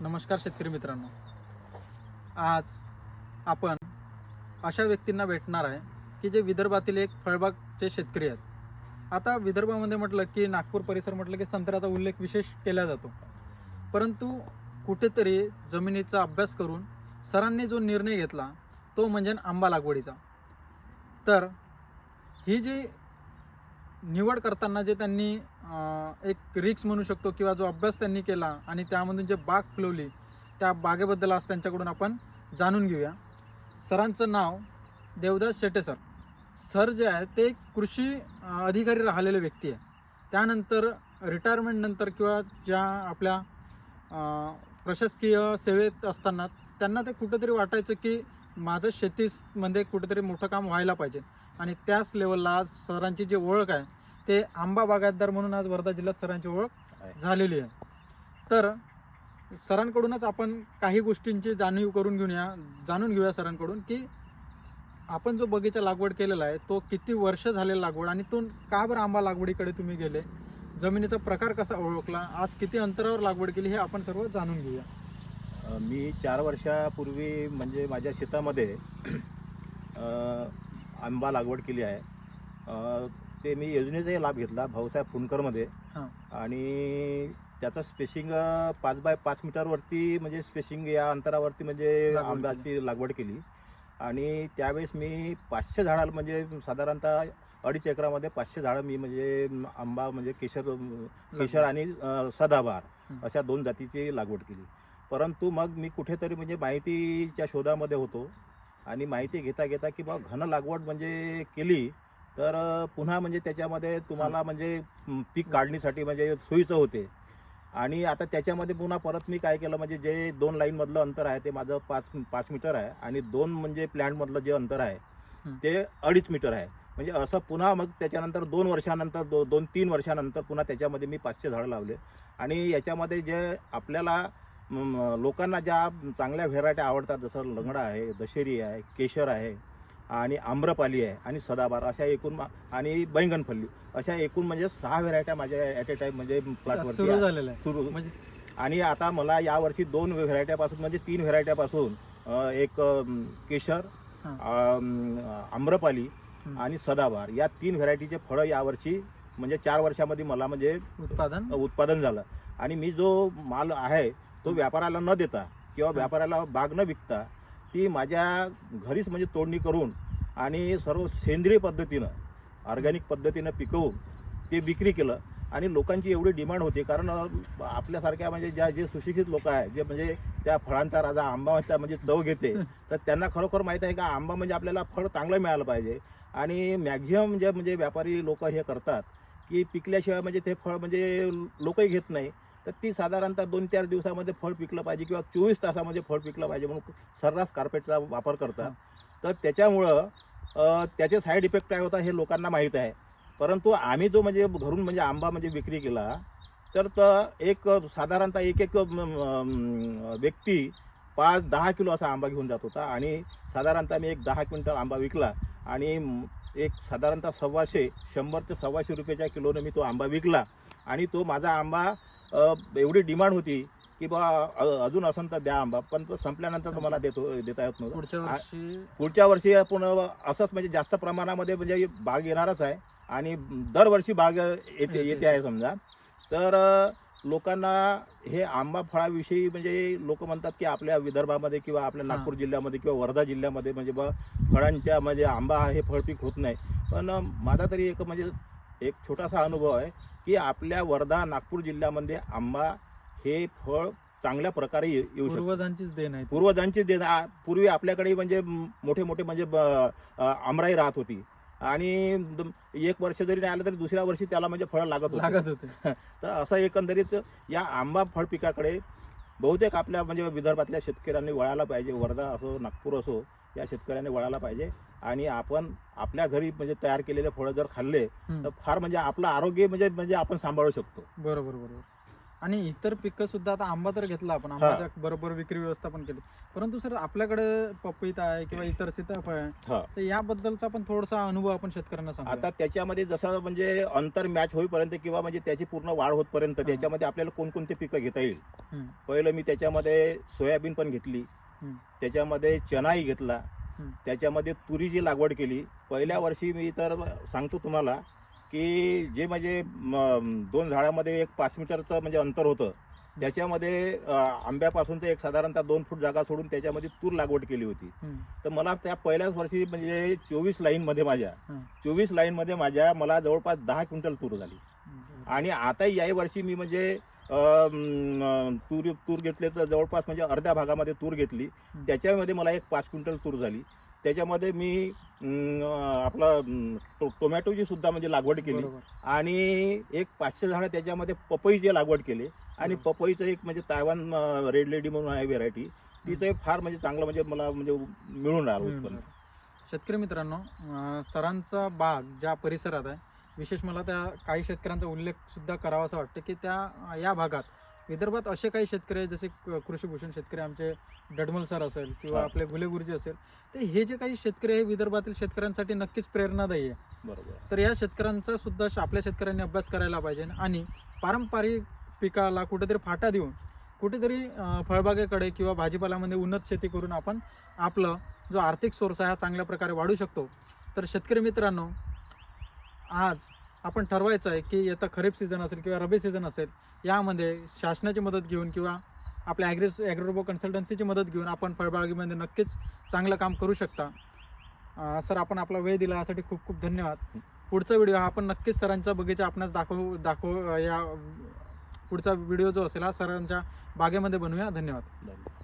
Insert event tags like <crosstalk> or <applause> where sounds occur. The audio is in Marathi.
नमस्कार शेतकरी मित्रांनो. आज आपण अशा व्यक्तींना भेटणार आहे की जे विदर्भातील एक फळबागचे शेतकरी आहेत. आता विदर्भामध्ये म्हटलं की नागपूर परिसर म्हटलं की संत्र्याचा उल्लेख विशेष केला जातो. परंतु कुठेतरी जमिनीचा अभ्यास करून सरांनी जो निर्णय घेतला तो म्हणजे आंबा लागवडीचा. तर ही जी निवड करताना जे त्यांनी एक रिक्स म्हणू शकतो किंवा जो अभ्यास त्यांनी केला आणि त्यामधून जे बाग फुलवली त्या बागेबद्दल आज त्यांच्याकडून आपण जाणून घेऊया. सरांचं नाव देवदास शेटे सर. सर जे आहे ते एक कृषी अधिकारी राहिलेले व्यक्ती आहे त्यानंतर रिटायरमेंटनंतर किंवा ज्या आपल्या प्रशासकीय सेवेत असताना त्यांना ते कुठंतरी वाटायचं की माझं शेतीमध्ये कुठेतरी मोठं काम व्हायला पाहिजे. आणि त्याच लेवलला आज सरांची जी ओळख आहे ते आंबा बागायतदार म्हणून आज वर्धा जिल्ह्यात सरांची ओळख. झालेली आहे. तर सरांकडूनच आपण काही गोष्टींची जाणीव करून घेऊया जाणून घेऊया सरांकडून की आपण जो बगीचा लागवड केलेला आहे तो किती वर्ष झालेला लागवड आणि तो का बरं आंबा लागवडीकडे तुम्ही गेले? जमिनीचा प्रकार कसा ओळखला? आज किती अंतरावर लागवड केली हे आपण सर्व जाणून घेऊया. मी चार वर्षापूर्वी म्हणजे माझ्या शेतामध्ये आंबा लागवड केली आहे. ते मी योजनेचाही लाभ घेतला भाऊसाहेब फुंडकरमध्ये. आणि त्याचं स्पेसिंग पाच बाय पाच मीटरवरती म्हणजे स्पेसिंग या अंतरावरती म्हणजे आंब्याची लागवड केली. आणि त्यावेळेस मी पाचशे झाडाला म्हणजे साधारणतः अडीच एकरामध्ये पाचशे झाडं मी म्हणजे आंबा म्हणजे केशर केशर आणि सदाबहार. अशा दोन जातीची लागवड केली. परंतु मग मी कुठेतरी म्हणजे माहितीच्या शोधामध्ये होतो आणि माहिती घेता घेता की बा घन लागवड म्हणजे केली तर पुन्हा म्हणजे त्याच्यामध्ये तुम्हाला म्हणजे पीक काढणीसाठी म्हणजे सोयीचं होते. आणि आता त्याच्यामध्ये पुन्हा परत मी काय केलं म्हणजे जे दोन लाईनमधलं अंतर आहे ते माझं पाच पाच मीटर आहे आणि दोन म्हणजे प्लॅन्टमधलं जे अंतर आहे. ते अडीच मीटर आहे. म्हणजे असं पुन्हा मग त्याच्यानंतर दोन वर्षानंतर दो दोन तीन वर्षानंतर पुन्हा त्याच्यामध्ये मी पाचशे झाडं लावले. आणि याच्यामध्ये जे आपल्याला लोकांना ज्या चांगल्या व्हेरायटी आवडतात जसं लंगडा आहे दशेरी आहे केशर आहे आणि आम्रपाली आहे आणि सदाबार अशा एकूण आणि बैंगनफल्ली अशा एकूण म्हणजे सहा व्हेरायट्या माझ्या ॲट ए टाईम म्हणजे प्लॉटवरती सुरू म्हणजे आणि आता मला यावर्षी दोन व्हेरायट्यापासून म्हणजे तीन व्हेरायट्यापासून एक केशर आम्रपाली. आणि सदाबार या तीन व्हेरायटीचे फळं यावर्षी म्हणजे चार वर्षामध्ये मला म्हणजे उत्पादन? उत्पादन झालं. आणि मी जो माल आहे तो व्यापाऱ्याला न देता किंवा. व्यापाऱ्याला बाग न विकता ती माझ्या घरीच म्हणजे तोडणी करून आणि सर्व सेंद्रिय पद्धतीनं ऑर्गॅनिक पद्धतीनं पिकवून ते विक्री केलं. आणि लोकांची एवढी डिमांड होती कारण आपल्यासारख्या म्हणजे ज्या जे सुशिक्षित लोक आहेत जे म्हणजे त्या फळांचा राजा आंबाचा म्हणजे चव घेते <laughs> तर त्यांना खरोखर माहीत आहे का आंबा म्हणजे आपल्याला फळ चांगलं मिळालं पाहिजे. आणि मॅक्झिमम जे म्हणजे व्यापारी लोक हे करतात की पिकल्याशिवाय म्हणजे ते फळ म्हणजे लोकही घेत नाही. तर ती साधारणतः दोन चार दिवसामध्ये फळ पिकलं पाहिजे किंवा चोवीस तासामध्ये फळ पिकलं पाहिजे म्हणून सर्रास कार्पेटचा वापर करतात. तर त्याच्यामुळं त्याचे साईड इफेक्ट काय होता हे लोकांना माहीत आहे. परंतु आम्ही जो म्हणजे घरून म्हणजे आंबा म्हणजे विक्री केला तर तर एक साधारणतः एक एक व्यक्ती पाच दहा किलो असा आंबा घेऊन जात होता आणि साधारणतः मी एक दहा क्विंटल आंबा विकला आणि एक साधारणतः सव्वाशे शंभर ते सव्वाशे रुपयाच्या किलोने मी तो आंबा विकला. आणि तो माझा आंबा एवढी डिमांड होती की बा अजून असन तर द्या आंबा पण तो संपल्यानंतर तो मला देतो देता येत नव्हतं पुढच्या वर्षी आपण असंच म्हणजे जास्त प्रमाणामध्ये म्हणजे बाग येणारच आहे आणि दरवर्षी बाग येते येते. आहे समजा तर लोकांना हे आंबा फळाविषयी म्हणजे लोक म्हणतात की आपल्या विदर्भामध्ये किंवा आपल्या. नागपूर जिल्ह्यामध्ये किंवा वर्धा जिल्ह्यामध्ये म्हणजे बा फळांच्या म्हणजे आंबा हे फळ पीक होत नाही पण माझा तरी एक म्हणजे एक छोटासा अनुभव आहे की आपल्या वर्धा नागपूर जिल्ह्यामध्ये आंबा हे फळ चांगल्या प्रकारे येऊ शकतं. पूर्वजांचीच देण आहे ती. पूर्वजांची दे आ- पूर्वी आपल्याकडे म्हणजे मोठे मोठे म्हणजे आमराई राहत होती. आणि एक वर्ष जरी नाही आलं तरी दुसऱ्या वर्षी त्याला म्हणजे फळ लागत होते. लागत होते. <laughs> तर असं एकंदरीत या आंबा फळ पिकाकडे बहुतेक आपल्या म्हणजे विदर्भातल्या शेतकऱ्यांनी वळायला पाहिजे. वर्धा असो नागपूर असो या शेतकऱ्यांनी वळायला पाहिजे. आणि आपण आपल्या घरी म्हणजे तयार केलेले फळं जर खाल्ले. तर फार म्हणजे आपलं आरोग्य म्हणजे म्हणजे आपण सांभाळू शकतो. बरोबर बरोबर. आणि इतर पिकं सुद्धा आता आंबा तर घेतला आपण आंब्याच्या बरोबर विक्री व्यवस्था पण केली. परंतु सर आपल्याकडे पपईता आहे किंवा इतर सीताफळ आहे हा. तर याबद्दलचा पण थोडासा अनुभव आपण शेतकऱ्यांना सांगा आता त्याच्यामध्ये जसं म्हणजे अंतर मॅच होईपर्यंत किंवा म्हणजे त्याची पूर्ण वाढ होतपर्यंत त्याच्यामध्ये आपल्याला कोणकोणते पिकं घेता येईल. पहिलं मी त्याच्यामध्ये सोयाबीन पण घेतली. त्याच्यामध्ये चनाही घेतला. त्याच्यामध्ये तुरीची लागवड केली पहिल्या वर्षी मी तर सांगतो तुम्हाला की जे म्हणजे दोन झाडामध्ये एक पाच मीटरचं म्हणजे अंतर होतं त्याच्यामध्ये आंब्यापासून ते एक साधारणतः दोन फूट जागा सोडून त्याच्यामध्ये तूर लागवड केली होती. तर मला त्या पहिल्याच वर्षी म्हणजे चोवीस लाईनमध्ये माझ्या. चोवीस लाईनमध्ये माझ्या मला जवळपास दहा क्विंटल तूर झाली. आणि आता याही वर्षी मी म्हणजे तूर तूर घेतले तर जवळपास म्हणजे अर्ध्या भागामध्ये तूर घेतली. त्याच्यामध्ये मला एक पाच क्विंटल तूर झाली. त्याच्यामध्ये मी आपलं टो- टोमॅटोची सुद्धा म्हणजे लागवड केली. आणि एक पाचशे झाडं त्याच्यामध्ये पपईची लागवड केली. आणि. पपईचं एक म्हणजे तायवान रेड लेडी म्हणून आहे व्हेरायटी. तिचं फार म्हणजे चांगलं म्हणजे मला म्हणजे मिळून राहिलं उत्पन्न. शेतकरी मित्रांनो सरांचा बाग ज्या परिसरात आहे विशेष मला त्या काही शेतकऱ्यांचा उल्लेख सुद्धा करावासा वाटतं की त्या या भागात विदर्भात असे काही शेतकरी आहेत जसे क- कृषीभूषण शेतकरी आमचे डडमल सर असेल किंवा. आपले गुले गुरुजी असेल तर हे जे काही शेतकरी आहे विदर्भातील शेतकऱ्यांसाठी नक्कीच प्रेरणादायी आहे. बरोबर. तर या शेतकऱ्यांचा सुद्धा श- आपल्या शेतकऱ्यांनी अभ्यास करायला पाहिजे आणि पारंपरिक पिकाला कुठेतरी फाटा देऊन कुठेतरी फळबागेकडे किंवा भाजीपाल्यामध्ये उन्नत शेती करून आपण आपलं जो आर्थिक सोर्स आहे हा चांगल्या प्रकारे वाढू शकतो. तर शेतकरी मित्रांनो आज आपण ठरवायचं आहे की येतं खरीप सीझन असेल किंवा रबी सीझन असेल यामध्ये शासनाची मदत घेऊन किंवा आपल्या ॲग्रेस ॲग्रोबो कन्सल्टन्सीची मदत घेऊन आपण फळबागेमध्ये नक्कीच चांगलं काम करू शकता. सर आपण आपला वेळ दिला यासाठी खूप खूप धन्यवाद. पुढचा व्हिडिओ हा आपण नक्कीच सरांचा बगीचा आपणास दाखवू दाखवू या पुढचा व्हिडिओ जो असेल हा सरांच्या बागेमध्ये बनवूया. धन्यवाद. धन्यवाद.